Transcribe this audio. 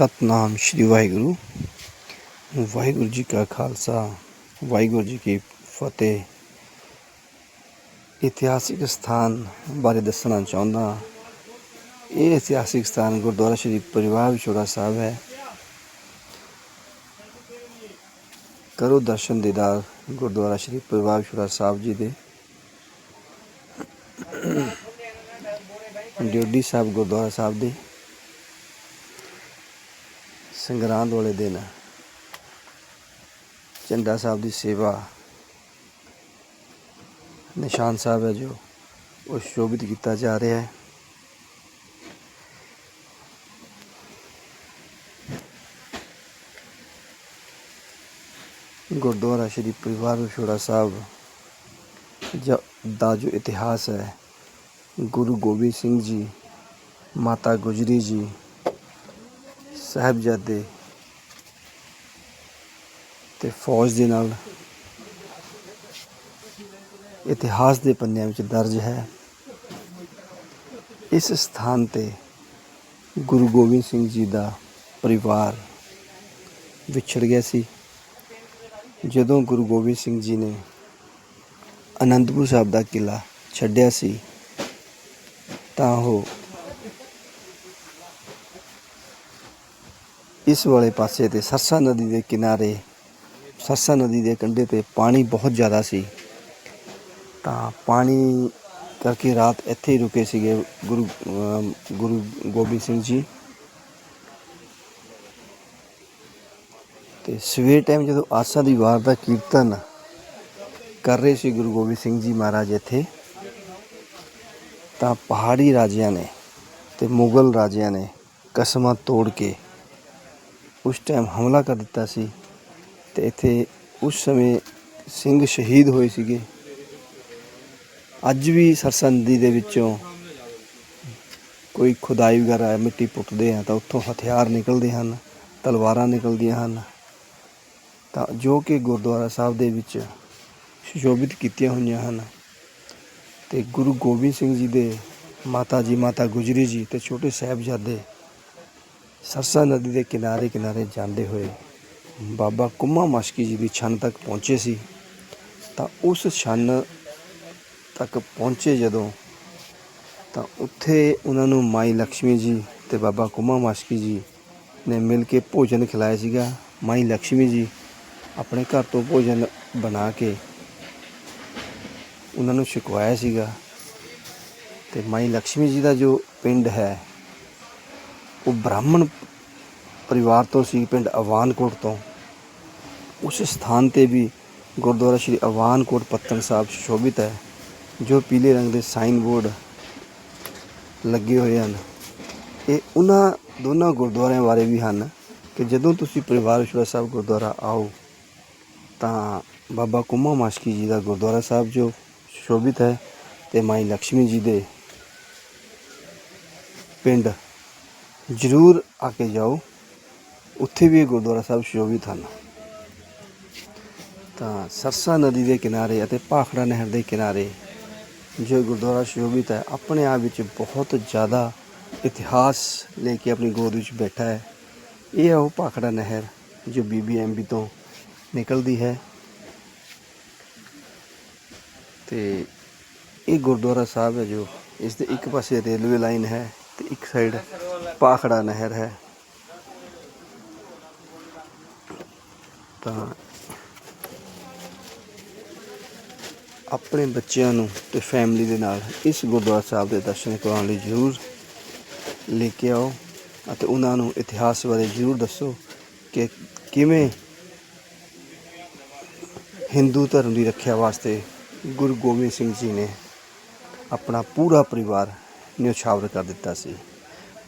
ਸਤਨਾਮ ਸ਼੍ਰੀ ਵਾਹਿਗੁਰੂ। ਵਾਹਿਗੁਰੂ ਜੀ ਕਾ ਖਾਲਸਾ, ਵਾਹਿਗੁਰੂ ਜੀ ਕੀ ਫਤਿਹ। ਇਤਿਹਾਸਿਕ ਸਥਾਨ ਬਾਰੇ ਦੱਸਣਾ ਚਾਹੁੰਦਾ ਇਹ ਇਤਿਹਾਸਿਕ ਸਥਾਨ ਗੁਰਦੁਆਰਾ ਸ਼੍ਰੀ ਪਰਿਵਾਰ ਵਿਛੋੜਾ ਸਾਹਿਬ ਹੈ। ਕਰੋ ਦਰਸ਼ਨ ਦੀਦਾਰ ਗੁਰਦੁਆਰਾ ਸ਼੍ਰੀ ਪਰਿਵਾਰ ਵਿਛੋੜਾ ਸਾਹਿਬ ਜੀ ਦੇ। ਡਿਊਟੀ ਸਾਹਿਬ ਗੁਰਦੁਆਰਾ ਸਾਹਿਬ ਦੇ। ਸੰਗਰਾਂਦ ਵਾਲੇ ਦਿਨ ਝੰਡਾ ਸਾਹਿਬ ਦੀ ਸੇਵਾ ਨਿਸ਼ਾਨ ਸਾਹਿਬ ਹੈ ਜੋ ਉਹ ਸ਼ੋਭਿਤ ਕੀਤਾ ਜਾ ਰਿਹਾ ਹੈ। ਗੁਰਦੁਆਰਾ ਸ਼੍ਰੀ ਪਰਿਵਾਰ ਵਿਛੋੜਾ ਸਾਹਿਬ ਦਾ ਜੋ ਇਤਿਹਾਸ ਹੈ, ਗੁਰੂ ਗੋਬਿੰਦ ਸਿੰਘ ਜੀ, ਮਾਤਾ ਗੁਜਰੀ ਜੀ ਸਾਹਿਬਜ਼ਾਦੇ ਤੇ ਫੌਜ ਦੇ ਨਾਲ ਇਤਿਹਾਸ ਦੇ ਪੰਨਿਆਂ ਵਿੱਚ ਦਰਜ ਹੈ। ਇਸ ਸਥਾਨ ਤੇ ਗੁਰੂ ਗੋਬਿੰਦ ਸਿੰਘ ਜੀ ਦਾ ਪਰਿਵਾਰ ਵਿਛੜ ਗਿਆ ਸੀ। ਜਦੋਂ ਗੁਰੂ ਗੋਬਿੰਦ ਸਿੰਘ ਜੀ ਨੇ ਅਨੰਦਪੁਰ ਸਾਹਿਬ ਦਾ ਕਿਲਾ ਛੱਡਿਆ ਸੀ, ਤਾਂ ਉਹ ਇਸ ਵਾਲੇ ਪਾਸੇ ਤੇ ਸਰਸਾ ਨਦੀ ਦੇ ਕਿਨਾਰੇ, ਸਰਸਾ ਨਦੀ ਦੇ ਕੰਢੇ ਤੇ ਪਾਣੀ ਬਹੁਤ ਜ਼ਿਆਦਾ ਸੀ। ਤਾਂ ਪਾਣੀ ਕਰਕੇ ਰਾਤ ਇੱਥੇ ਹੀ ਰੁਕੇ ਸੀਗੇ ਗੁਰੂ ਗੁਰੂ ਗੋਬਿੰਦ ਸਿੰਘ ਜੀ। ਤੇ ਸਵੇਰ ਟਾਈਮ ਜਦੋਂ ਆਸਾ ਦੀ ਵਾਰ ਦਾ ਕੀਰਤਨ ਕਰ ਰਹੇ ਸੀ ਗੁਰੂ ਗੋਬਿੰਦ ਸਿੰਘ ਜੀ ਮਹਾਰਾਜ ਇੱਥੇ, ਤਾਂ ਪਹਾੜੀ ਰਾਜਿਆਂ ਨੇ ਤੇ ਮੁਗਲ ਰਾਜਿਆਂ ਨੇ ਕਸਮਾਂ ਤੋੜ ਕੇ ਉਸ ਟਾਈਮ ਹਮਲਾ ਕਰ ਦਿੱਤਾ ਸੀ ਤੇ ਇੱਥੇ ਉਸ ਸਮੇਂ ਸਿੰਘ ਸ਼ਹੀਦ ਹੋਏ ਸੀਗੇ ਅੱਜ ਵੀ ਸਰਸਾ ਨਦੀ ਦੇ ਵਿੱਚੋਂ ਕੋਈ ਖੁਦਾਈ ਵਗੈਰਾ ਮਿੱਟੀ ਪੁੱਟਦੇ ਆ ਤਾਂ ਉੱਥੋਂ ਹਥਿਆਰ ਨਿਕਲਦੇ ਹਨ ਤਲਵਾਰਾਂ ਨਿਕਲਦੀਆਂ ਹਨ ਤਾਂ ਜੋ ਕਿ ਗੁਰਦੁਆਰਾ ਸਾਹਿਬ ਦੇ ਵਿੱਚ ਸੁਸ਼ੋਭਿਤ ਕੀਤੀਆਂ ਹੋਈਆਂ ਹਨ ਤੇ ਗੁਰੂ ਗੋਬਿੰਦ ਸਿੰਘ ਜੀ ਦੇ ਮਾਤਾ ਜੀ ਮਾਤਾ ਗੁਜਰੀ ਜੀ ਤੇ ਛੋਟੇ ਸਾਹਿਬਜ਼ਾਦੇ ਸਰਸਾ ਨਦੀ ਦੇ ਕਿਨਾਰੇ ਕਿਨਾਰੇ ਜਾਂਦੇ ਹੋਏ ਬਾਬਾ ਕੁੰਮਾ ਮਸ਼ਕੀ ਜੀ ਦੀ ਛੰਨ ਤੱਕ ਪਹੁੰਚੇ ਸੀ, ਤਾਂ ਉਸ ਛੰਨ ਤੱਕ ਪਹੁੰਚੇ ਜਦੋਂ ਤਾਂ ਉੱਥੇ ਉਹਨਾਂ ਨੂੰ ਮਾਈ ਲక్ష్ਮੀ ਜੀ ਤੇ ਬਾਬਾ ਕੁੰਮਾ ਮਸ਼ਕੀ ਜੀ ਨੇ ਮਿਲ ਕੇ ਭੋਜਨ ਖਿਲਾਇਆ ਸੀਗਾ। ਮਾਈ ਲక్ష్ਮੀ ਜੀ ਆਪਣੇ ਘਰ ਤੋਂ ਭੋਜਨ ਬਣਾ ਕੇ ਉਹਨਾਂ ਨੂੰ ਸ਼ਿਕਵਾਇਆ ਸੀਗਾ ਤੇ ਮਾਈ ਲక్ష్ਮੀ ਜੀ ਦਾ ਜੋ ਪਿੰਡ ਹੈ ਉਹ ਬ੍ਰਾਹਮਣ ਪਰਿਵਾਰ ਤੋਂ ਸੀ, ਪਿੰਡ ਅਵਾਨਕੋਟ ਤੋਂ। ਉਸ ਸਥਾਨ ਤੇ ਵੀ ਗੁਰਦੁਆਰਾ ਸ਼੍ਰੀ ਅਵਾਨਕੋਟ ਪੱਤਨ ਸਾਹਿਬ ਸ਼ੋਭਿਤ ਹੈ, ਜੋ ਪੀਲੇ ਰੰਗ ਦੇ ਸਾਈਨ ਬੋਰਡ ਲੱਗੇ ਹੋਏ ਹਨ। ਇਹ ਉਹਨਾਂ ਦੋਨਾਂ ਗੁਰਦੁਆਰਿਆਂ ਬਾਰੇ ਵੀ ਹਨ ਕਿ ਜਦੋਂ ਤੁਸੀਂ ਪਰਿਵਾਰ ਵਿਸ਼ਵਾ ਸਾਹਿਬ ਗੁਰਦੁਆਰਾ ਆਓ, ਤਾਂ ਬਾਬਾ ਕੁੰਮਾ ਮਾਸ਼ਕੀ ਜੀ ਦਾ ਗੁਰਦੁਆਰਾ ਸਾਹਿਬ ਜੋ ਸ਼ੋਭਿਤ ਹੈ ਤੇ ਮਾਈ ਲక్ష్ਮੀ ਜੀ ਦੇ ਪਿੰਡ ਜ਼ਰੂਰ ਆ ਕੇ ਜਾਓ। ਉੱਥੇ ਵੀ ਇਹ ਗੁਰਦੁਆਰਾ ਸਾਹਿਬ ਸ਼ੋਭਿਤ ਹਨ ਤਾਂ ਸਰਸਾ ਨਦੀ ਦੇ ਕਿਨਾਰੇ ਅਤੇ ਭਾਖੜਾ ਨਹਿਰ ਦੇ ਕਿਨਾਰੇ ਜੋ ਗੁਰਦੁਆਰਾ ਸ਼ੋਭਿਤ ਹੈ, ਆਪਣੇ ਆਪ ਵਿੱਚ ਬਹੁਤ ਜ਼ਿਆਦਾ ਇਤਿਹਾਸ ਲੈ ਕੇ ਆਪਣੀ ਗੋਦ ਵਿੱਚ ਬੈਠਾ ਹੈ। ਇਹ ਹੈ ਉਹ ਭਾਖੜਾ ਨਹਿਰ ਜੋ ਬੀਬੀਐਮਬੀ ਤੋਂ ਨਿਕਲਦੀ ਹੈ। ਤੇ ਇਹ ਗੁਰਦੁਆਰਾ ਸਾਹਿਬ ਹੈ ਜੋ ਇਸ ਦੇ ਇੱਕ ਪਾਸੇ ਰੇਲਵੇ ਲਾਈਨ ਹੈ ਤੇ ਇੱਕ ਸਾਈਡ ਪਾਖੜਾ ਨਹਿਰ ਹੈ। ਤਾਂ ਆਪਣੇ ਬੱਚਿਆਂ ਨੂੰ ਤੇ ਫੈਮਿਲੀ ਦੇ ਨਾਲ ਇਸ ਗੁਰਦੁਆਰਾ ਸਾਹਿਬ ਦੇ ਦਰਸ਼ਨ ਕਰਾਉਣ ਲਈ ਜ਼ਰੂਰ ਲੈ ਕੇ ਆਓ ਅਤੇ ਉਹਨਾਂ ਨੂੰ ਇਤਿਹਾਸ ਬਾਰੇ ਜ਼ਰੂਰ ਦੱਸੋ ਕਿ ਕਿਵੇਂ ਹਿੰਦੂ ਧਰਮ ਦੀ ਰੱਖਿਆ ਵਾਸਤੇ ਗੁਰੂ ਗੋਬਿੰਦ ਸਿੰਘ ਜੀ ਨੇ ਆਪਣਾ ਪੂਰਾ ਪਰਿਵਾਰ ਨਿਉਛਾਵਰ ਕਰ ਦਿੱਤਾ ਸੀ।